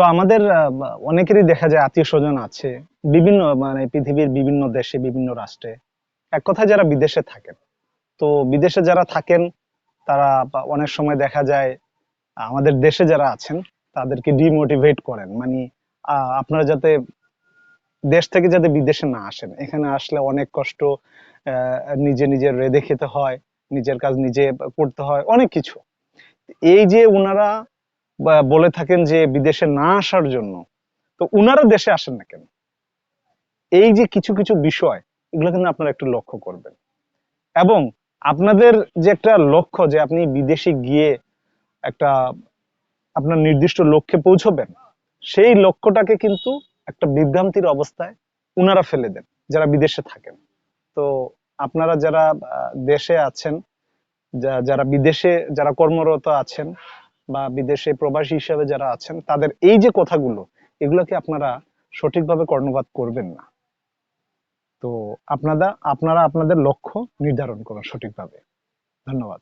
তো আমাদের অনেকেরই দেখা যায় আত্মীয় স্বজন আছে, বিভিন্ন মানে পৃথিবীর বিভিন্ন দেশে, বিভিন্ন রাষ্ট্রে। এক কথায় যারা বিদেশে থাকেন। তো বিদেশে যারা থাকেন, তারা অনেক সময় দেখা যায়, আমাদের দেশে যারা আছেন, তাদেরকে ডিমোটিভেট করেন। মানে আপনারা যাতে দেশ থেকে যাতে বিদেশে না আসেন। এখানে আসলে অনেক কষ্ট নিজে নিজের রেঁধে খেতে হয়, নিজের কাজ নিজে করতে হয়, অনেক কিছু। এই যে উনারা বা- বলে থাকেন যে বিদেশে না আসার জন্য, তো উনারা দেশে আসেন না কেন? এই যে কিছু কিছু বিষয়, এগুলো কিন্তু আপনারা একটু লক্ষ্য করবেন। এবং আপনাদের যে একটা লক্ষ্য যে আপনি বিদেশে গিয়ে একটা আপনার নির্দিষ্ট লক্ষ্যে পৌঁছবেন, সেই লক্ষ্যটাকে কিন্তু একটা বিভ্রান্তির অবস্থায় উনারা ফেলে দেন, যারা বিদেশে থাকেন। তো আপনারা যারা দেশে আছেন যারা বিদেশে, যারা কর্মরত আছেন বা বিদেশে প্রবাসী হিসেবে যারা আছেন, তাদের এই যে কথাগুলো, এগুলোকে আপনারা সঠিকভাবে কর্ণপাত করবেন না। তো আপনারা আপনারা আপনাদের লক্ষ্য নির্ধারণ করুন সঠিকভাবে। ধন্যবাদ।